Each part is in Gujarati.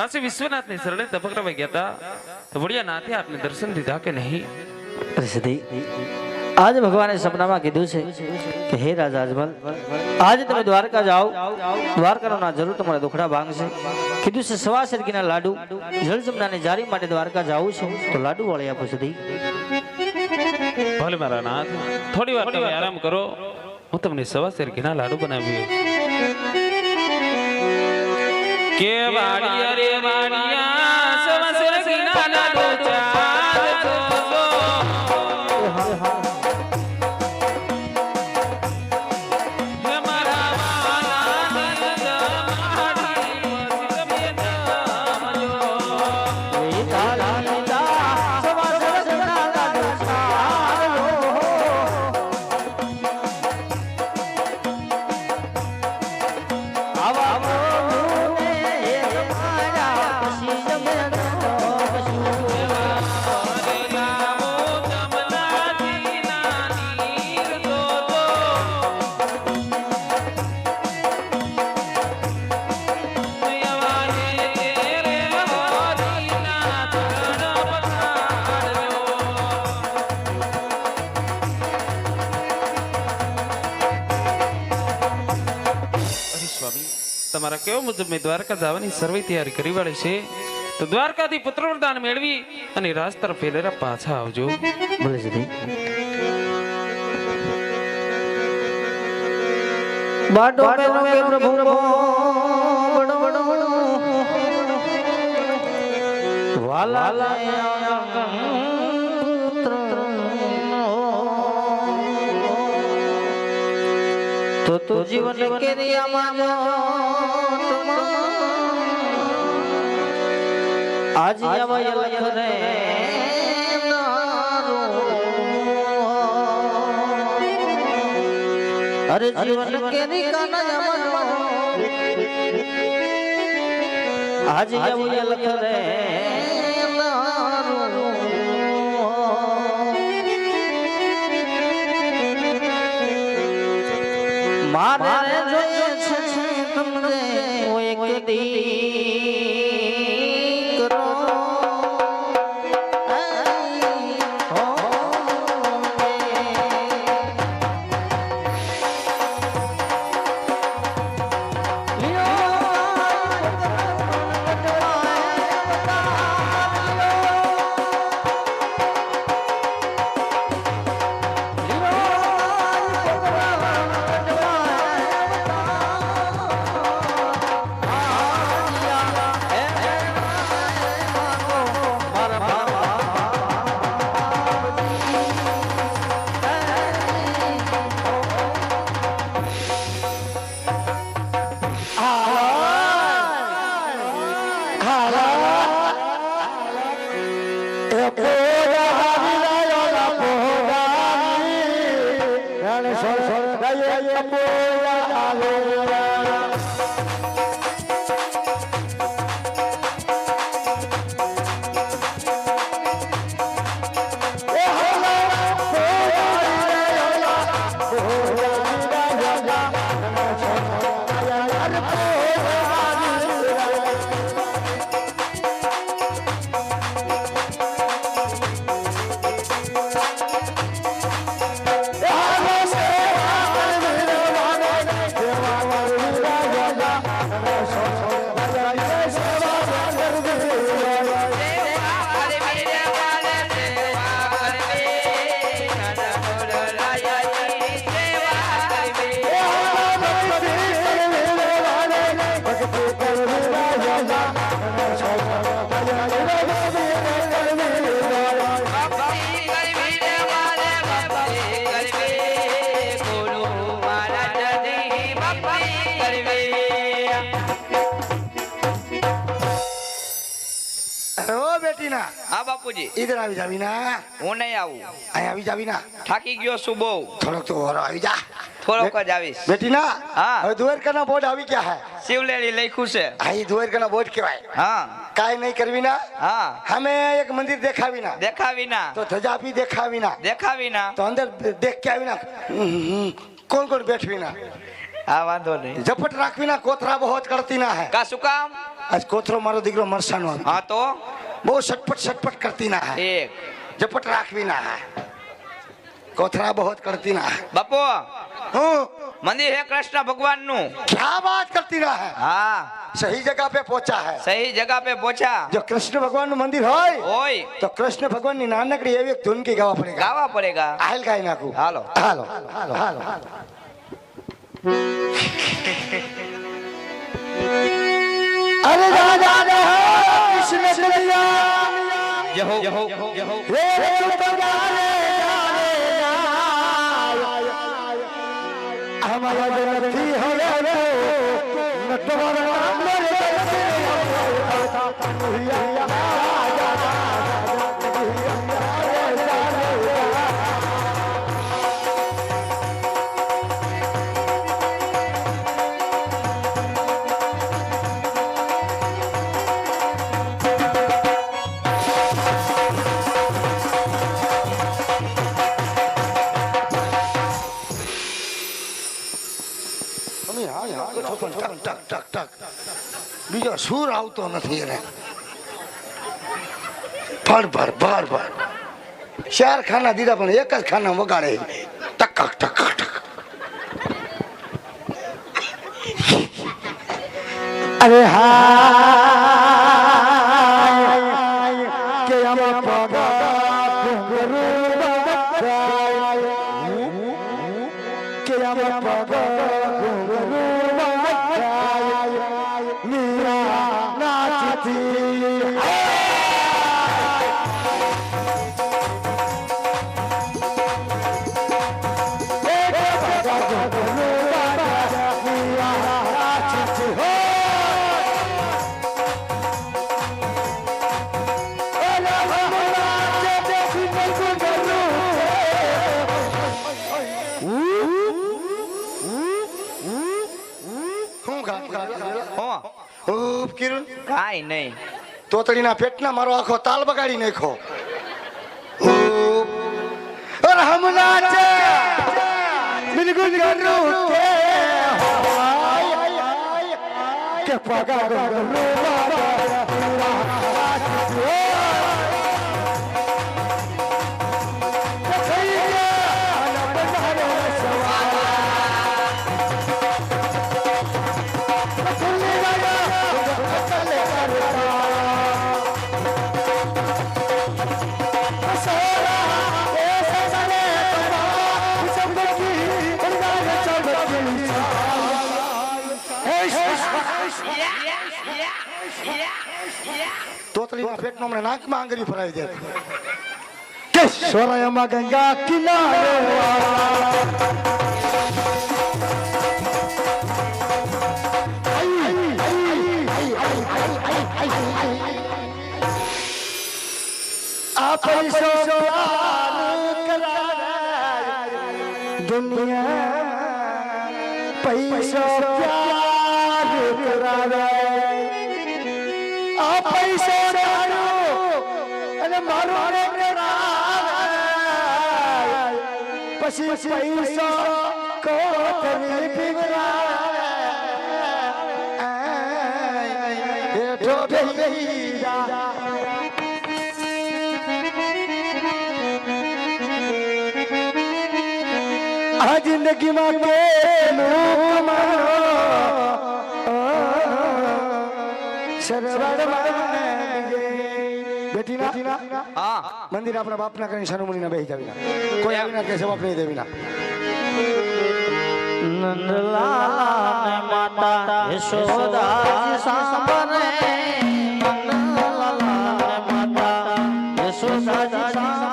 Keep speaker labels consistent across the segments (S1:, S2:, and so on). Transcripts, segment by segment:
S1: કાશી વિશ્વનાથની શરણે તપકરવા ગયા હતા. તો આપને દર્શન દીધા કે નહીં?
S2: આજે ભગવાને સપનામાં કીધું છે કે હે રાજા અજમલ આજે તમે દ્વારકા જાઓ. દ્વારકાનો ના જરૂર તમારા દુખડા ભાંગશે. કીધું છે સવા સરગીના લાડુ જળજમનાની જારી માટે દ્વારકા જાઉં છું. તો લાડુ વાળી આપો સુધી
S1: ભલે મારા નાથ થોડી વાર તમે આરામ કરો. હું તમને સવા શેર ઘીના લાડુ બનાવી કે વાડિયા રે વાડિયા સવા શેર કેવા મુજબ મેં દ્વારકા જવાની સર્વે તૈયારી કરી વાળી છે? તો દ્વારકાથી પુત્ર વરદાન મેળવી અને રાજ તરફ ફેલેરા પાછા આવજો.
S2: ભલે સુધી બાટો કે પ્રભુ બડો બડો વાલા તો તો જીવન કેરિયામાં આજ આવા લખ રે અરે જીવન કેરી કાના આજ આવું લખ ઓ
S3: બાપુજી.
S4: ઈધર આવી જાવી ના.
S3: હું નહીં આવું.
S4: અહીં આવી જાવી ના.
S3: થાકી ગયો છું બહુ.
S4: થોડોક તો ઓરો આવી જા.
S3: થોડોક જ આવીશ.
S4: બેટીના
S3: હા.
S4: હવે ધુવેરકાના બોર્ડ આવી ગયા હે.
S3: શિવલેરી લખ્યું છે.
S4: હા એ ધુવેરકાના બોર્ડ કહેવાય.
S3: હા.
S4: કાઈ નહીં કરવી ના.
S3: હા.
S4: અમે એક મંદિર દેખાવી ના.
S3: દેખાવી ના.
S4: તો ધજા આપી દેખાવી ના.
S3: દેખાવી ના.
S4: તો અંદર દેખ કે આવી ના. કોણ કોણ બેઠવી ના?
S3: હા વાંધો નહીં.
S4: ઝપટ રાખવી ના કોથરા બહુ જ કરતી ના હે.
S3: કા શું કામ?
S4: આજ કોથરો મારો દીકરો મરસાનો.
S3: હા તો?
S4: वो सटपट सटपट करती ना है।
S3: एक।
S4: झपट राख भी ना है। कोथरा बहुत करती ना है।
S3: बापू।
S4: हाँ।
S3: मंदिर है कृष्ण भगवान नु
S4: क्या बात करती ना है।
S3: हाँ।
S4: सही जगह पे पहुँचा है।
S3: सही जगह
S4: पे पहुँचा। जो कृष्ण भगवान नु
S3: मंदिर
S4: होई। होई। तो कृष्ण भगवान ने नानक धुन की गावा पड़ेगा।
S3: गावा पड़ेगा।
S4: आहल गाय ना
S3: हालो।
S4: हालो। हालो। हालो। અરે રાજા કૃષ્ણ કનૈયા.
S1: યહો યહો યહો
S4: રે તુતગારે અમારા જનથી હવે નટવર નામ રે અમે આવતો નથી એને ભર ભર ભર ભર. ચાર ખાના દીધા પણ એક જ ખાના વગાડે. ટક ટક ટક અરે હા. ખૂબ
S3: કાઈ નહીં.
S4: તોતડીના પેટના મારો આખો તાલ બગાડી નાખો હમલા છે બિલકુલ કરું કે કે પગા ગરું તોતડીના પેટનો હમણાં નાકમાં આંગળી ફરાવી દે. કે સોરાયામાં ગંગા કિનારે દુનિયા પૈસો પછી પૈસો કોટરી પીવરાવે બેઠો બેહી જા આ જિંદગીમાં કેનું કમાણો સરવાળમાં બેઠી ના
S3: હા
S4: મંદિર આપણા બાપના કરીને સનુમુની ના બેહી જાવીના કોઈ આવીના કે જવાબ નહીં દેવીના
S2: નંદલાલ માતા યશોદા સાંભળે. નંદલાલ માતા યશોદા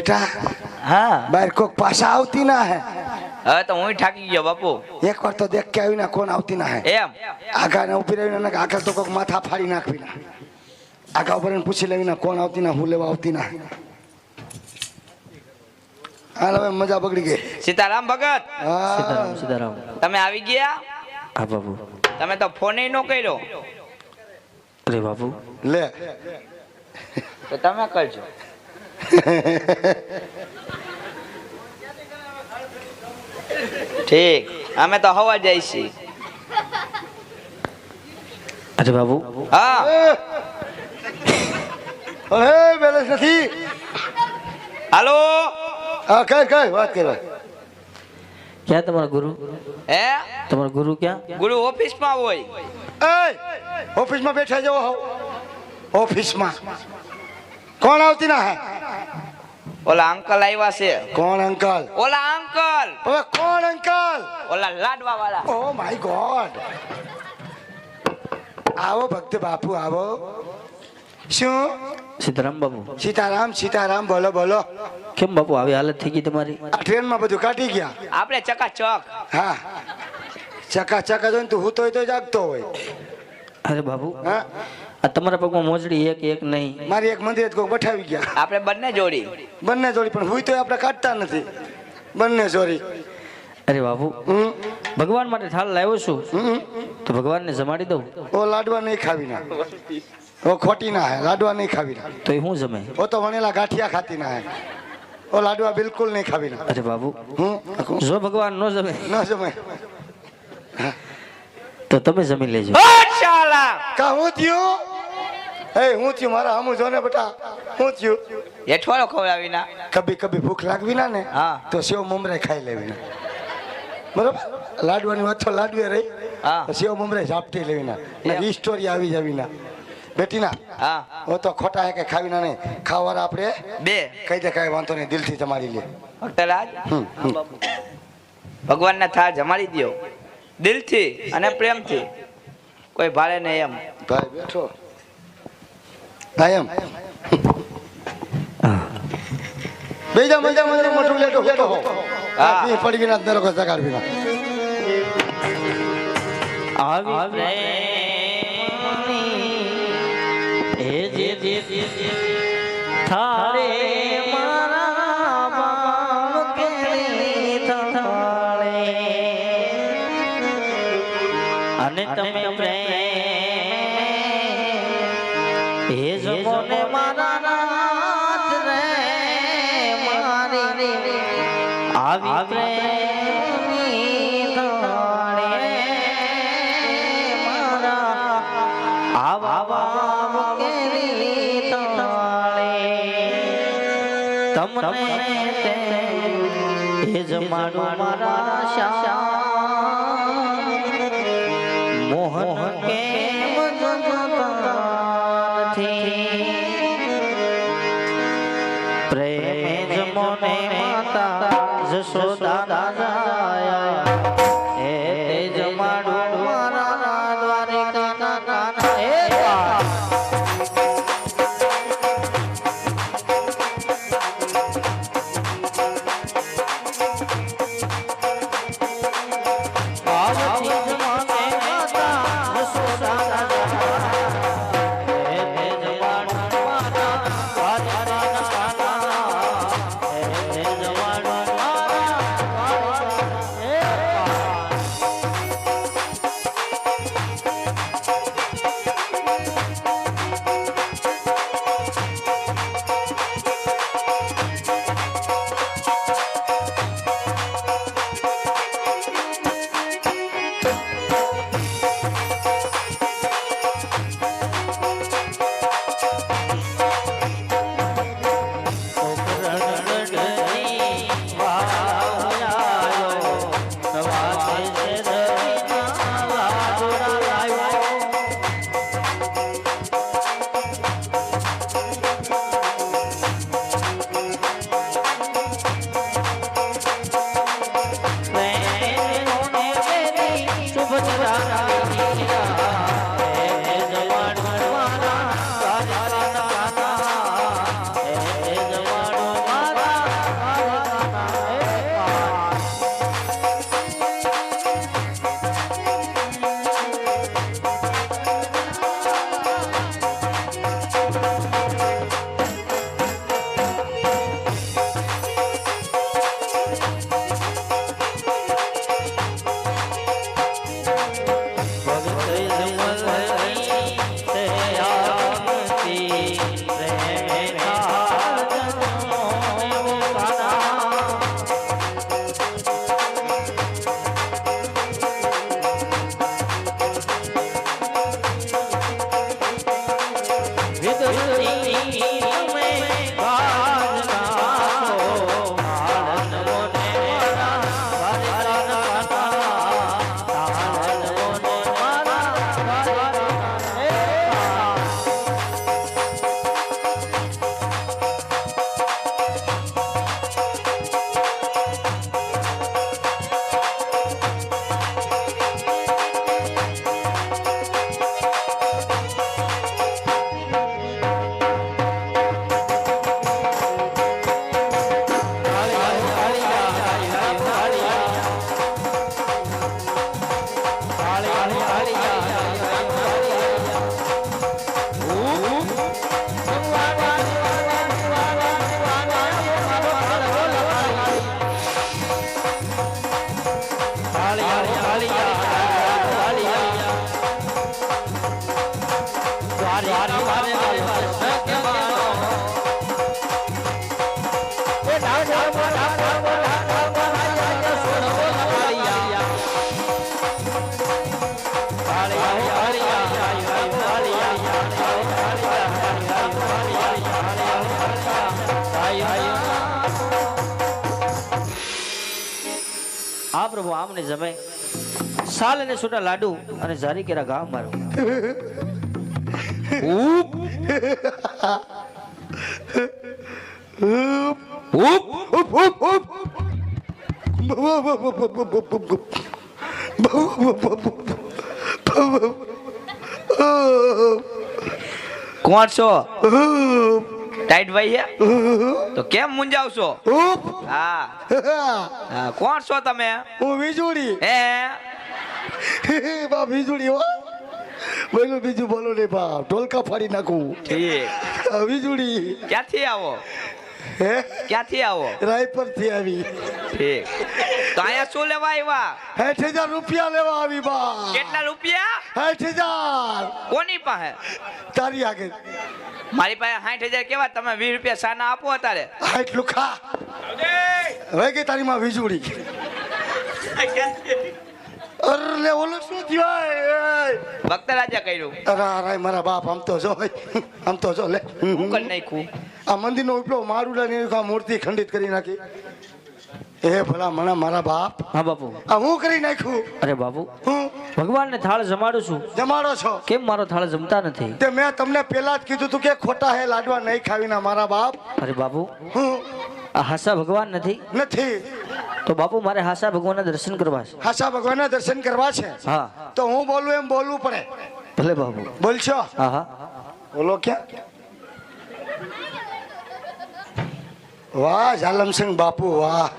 S4: બેટા
S2: હા.
S4: બાર કોક પાછા આવતી ના હે.
S3: હવે તો હું થાકી ગયો બાપુ.
S4: એક વાર તો દેખ કે આવીને કોણ આવતી ના હે.
S3: એમ.
S4: આગા ને ઊભી રહીને આગળ તો કોક માથા ફાડી નાખવી ના. આગા ઉપર પૂછી લેવી ના કોણ આવતી ના હું લેવા આવતી ના. હાલ હવે મજા બગડી ગઈ.
S3: સીતારામ ભગત.
S4: હા.
S2: સીતારામ સીતારામ.
S3: તમે આવી ગયા?
S2: હા બાપુ.
S3: તમે તો ફોને નો કર્યો.
S2: અરે બાપુ.
S4: લે.
S3: તો તમે કરજો. ઠીક. અમે તો હવા જાય છીએ.
S2: અરે બાબુ.
S3: હા.
S4: હે બેલેન્સ નથી.
S3: હાલો.
S4: હા કઈ કઈ વાત કર.
S2: ક્યાં તમારા ગુરુ?
S3: હે?
S2: તમારા ગુરુ ક્યાં?
S3: ગુરુ ઓફિસમાં હોય.
S4: એ ઓફિસમાં બેઠા જાવ ઓફિસમાં. કોણ આવતી ના હે?
S3: ઓલા અંકલ આવ્યા છે.
S4: કોણ અંકલ?
S3: ઓલા અંકલ!
S4: હવે કોણ અંકલ?
S3: ઓલા લાડવા વાળા
S4: ઓ માય ગોડ! આવો ભક્ત બાપુ આવો. શું?
S2: સીતારામ બાપુ.
S4: સીતારામ સીતારામ બોલો બોલો.
S2: કેમ બાપુ આવી હાલત થઈ ગઈ તમારી?
S4: આ ટ્રેનમાં બધું કાઢી ગયા.
S3: આપણે ચકાચક.
S4: હા. ચકા ચકા જોઈને તું હું હોય તો જાગતો હોય.
S2: અરે બાપુ.
S4: હા?
S2: તમારા પગમાં મોજડી એક એક નહીં.
S4: મારી એક મંદિર કોઈ બઠાવી ગયા.
S3: આપણે બંને જોડી.
S4: બંને જોડી પણ હુઈ તો આપણે કાઢતા નથી. બંને જોડી.
S2: અરે બાબુ
S4: હમ.
S2: ભગવાન માટે થાળ લાવ્યો છું. તો ભગવાનને જમાડી દઉં.
S4: ઓ લાડવા નહીં ખાવી ના. ઓ ખોટી ના હે લાડવા નહીં ખાવી ના.
S2: તો એ શું જમે?
S4: ઓ તો વણેલા ગાંઠિયા ખાતી ના હે. ઓ લાડવા બિલકુલ નહીં ખાવી ના.
S2: અરે બાબુ
S4: હું
S2: જો ભગવાન ન જમે.
S4: ન જમે.
S2: તો તમે જમી લેજો.
S3: ઓ શાલા
S4: કા હું થયું? એ હું થયું મારા હમું જો ને બેટા? હું થયું?
S3: હેઠવાળો ખવડાવી ના
S4: કભી કભી ભૂખ લાગવી ના ને?
S3: હા.
S4: તો સેવ મમરાઈ ખાઈ લેવી ના બરોબર? લાડવાની વાત તો લાડવે રહી.
S3: હા.
S4: સેવ મમરાઈ ઝાપટી લેવી ના સ્ટોરી આવી જવી ના બેટી ના
S3: હા.
S4: હું તો ખોટા હે કે ખાવી ના નહીં. ખાવાના આપણે
S3: બે.
S4: કઈ દે કઈ વાંધો નહીં દિલથી જમાડી લે.
S3: ભક્તરાજ. ભગવાનના થાળ જમાડી દ્યો. દિલથી અને પ્રેમથી. કોઈ ભાડે નહીં એમ.
S4: ભાઈ બેઠો. હા એમ. બેજા મજા મજા મોટું લેટો હોતો હો. પી પડી વિના નરકો સગાડ વિના.
S2: આવી પ્રેમની એ જે જે થાળે એ જમાડું જમે સાલ અને છોટા લાડુ અને ઝારી કેરા ઘા મારો.
S3: કોણ છો? ટાઈટ ભાઈ હે? તો કેમ મુંજાવશો હા. હા કોણ છો તમે?
S4: હું વીજળી.
S3: હે?
S4: બા વીજળી હો. બોલું બીજું બોલો ને બા ઢોલકા ફાડી નાખું.
S3: ઠીક.
S4: વીજળી.
S3: ક્યાંથી આવો?
S4: હે?
S3: ક્યાંથી આવો?
S4: રાયપરથી આવી.
S3: ઠીક. તો અહીંયા શું લેવા આવ્યા?
S4: હેઠ હજાર રૂપિયા લેવા આવી બા.
S3: કેટલા રૂપિયા?
S4: હેઠ હજાર.
S3: કોની પાસે?
S4: તારી આગળ.
S3: મારી પાસે સાઠ હજાર કેવા? તમે વીસ રૂપિયા સાના આપો અત્યારે.
S4: એટલું ખા હવે કે તારી માં વીજળી. અરે ઓલું શું થયું?
S3: ભક્ત રાજા કર્યું.
S4: અરે અરે મારા બાપ આમ તો જો આમ તો જો લે.
S3: હું કરી નાખ્યું
S4: આ મંદિરનો ઉપલો મારું મૂર્તિ ખંડિત કરી નાખી. એ ભલા મણા મારા બાપ.
S2: હા બાપુ.
S4: આ હું કરી નાખ્યું
S2: અરે બાપુ.
S4: હું?
S2: ભગવાનને થાળ જમાડું છું.
S4: જમાડો છો?
S2: કેમ મારો થાળ જમતા નથી?
S4: તે મેં તમને પેલા જ કીધું તું કે ખોટા હે લાડવા નહીં ખાવીના મારા બાપ.
S2: અરે બાપુ.
S4: હું?
S2: આ હાસા ભગવાન નથી?
S4: નથી.
S2: તો બાપુ મારે હાસા ભગવાનના દર્શન કરવા છે.
S4: હાસા ભગવાનના દર્શન કરવા છે?
S2: હા.
S4: તો હું બોલું એમ બોલવું પડે.
S2: ભલે બાપુ.
S4: બોલશો?
S2: હા હા.
S4: બોલો ક્યાં? વાહ જાલમસિંહ બાપુ વાહ.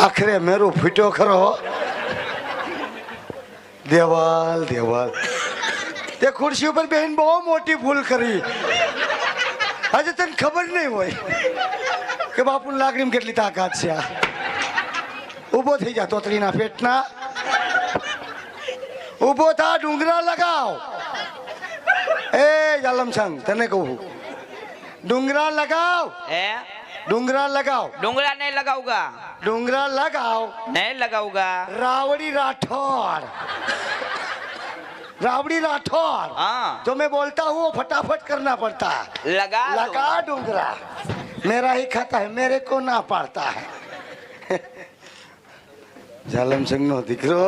S4: આખરે મેરું ફૂટ્યો ખરો. દેવાલ દેવાલ. તે ખુરશી ઉપર બેન બહુ મોટી ભૂલ કરી. આજે તને ખબર નહીં હોય કે બાપુ લાગણી કેટલી તાકાત છે આ. ઊભો થઈ જા તોતરીના પેટના. ઊભો થા, ડુંગરા લગાવ. એ જાલમસંગ તને કહું ડુંગરા લગાવ.
S3: હે?
S4: डूंगरा लगाओ।
S3: डूंगरा नहीं लगाऊगा।
S4: डूंगरा लगाओ।
S3: नहीं लगाऊगा।
S4: रावड़ी राठौर। रावड़ी राठौर।
S3: हाँ।
S4: जो मैं बोलता हूँ वो फटाफट करना पड़ता है।
S3: लगा
S4: लगा डूंगरा। मेरा ही खाता है मेरे को ना पड़ता है। जालम सिंह नो दिखरो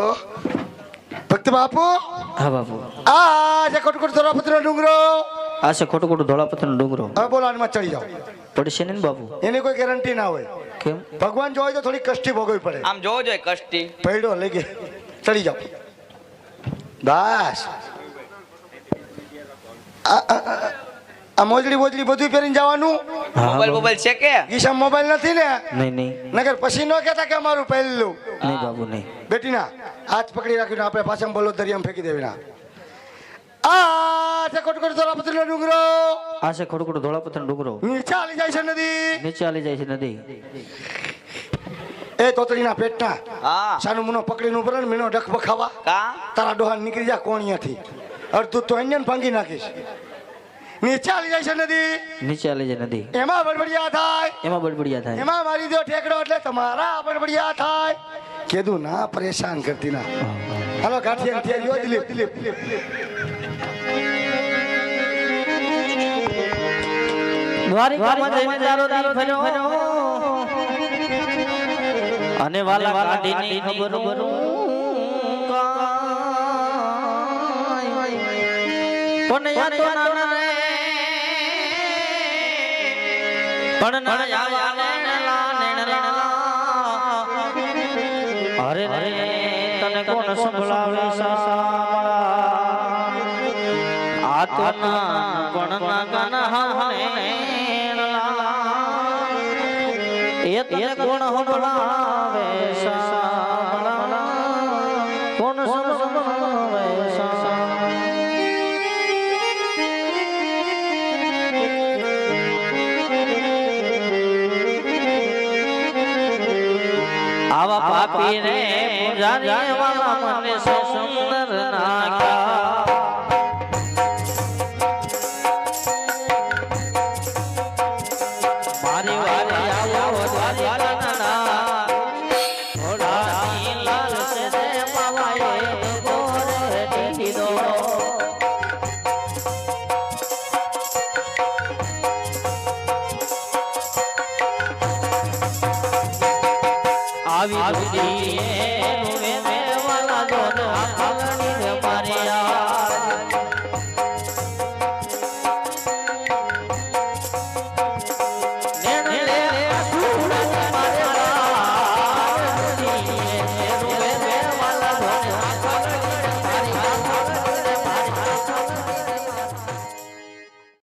S4: भक्त
S2: बापू? हाँ
S4: बापू। आज थोड़ा कोट डूंगरो।
S2: આ છે ખોટું ખોટું ધોળાપત્રનો ડુંગરો.
S4: હવે બોલો આનમાં ચડી જાઓ.
S2: પડશે ને બાપુ?
S4: એની કોઈ ગેરંટી ના હોય.
S2: કેમ?
S4: ભગવાન જોઈ તો થોડી કષ્ટી ભોગવવી પડે.
S3: આમ જોવો જોઈએ કષ્ટી.
S4: પૈડો લઈ ગઈ ચડી જાઓ. બસ. આ- મોજડી બોજડી બધું પહેરીને જવાનું?
S3: મોબાઈલ મોબાઈલ છે કે?
S4: ગીસા મોબાઈલ નથી ને?
S2: નહીં નહીં.
S4: નગર પછી ન કહેતા કે અમારું પહેલું
S2: નહીં બાબુ નહીં.
S4: બેટીના હાથ પકડી રાખીને આપણે પાછા બોલો દરિયામાં ફેંકી દેવી ના આ ડુંગરો.
S2: આ છે ખોટું ખોટું ધોળાપત્રનો ડુંગરો.
S4: નીચે હાલી જાય છે નદી.
S2: નીચે આલી જાય છે નદી.
S4: એ તોતડીના પેટના.
S3: હા.
S4: સાનું મુનો પકડીને ઉપર ને મીનો ડખ બખાવા.
S3: કા?
S4: તારા ડોહા નીકળી જા કોણિયાથી. અડધું તો અન્ય ભાંગી નાખીશ. નીચે આલી જાય છે નદી.
S2: નીચે આલી જાય નદી.
S4: એમાં બડબડિયા થાય.
S2: એમાં બડબડિયા થાય.
S4: એમાં મારી દો ઠેકડો એટલે તમારા બડબડિયા થાય. કીધું ના પરેશાન કરતી ના. હાલો ગાંઠિયા દિલીપ દિલીપ.
S2: દ્વારિકામાં જઈને દારો દી ફર્યો. અને વાલા કાઢીની ખબર પણ યા તો નાના રે. પણ ના આવા નેણલા નેણલા. અરે રે તને કોણ સંભળાવે સાસા આ તો પણ ના ગાના તને કોણ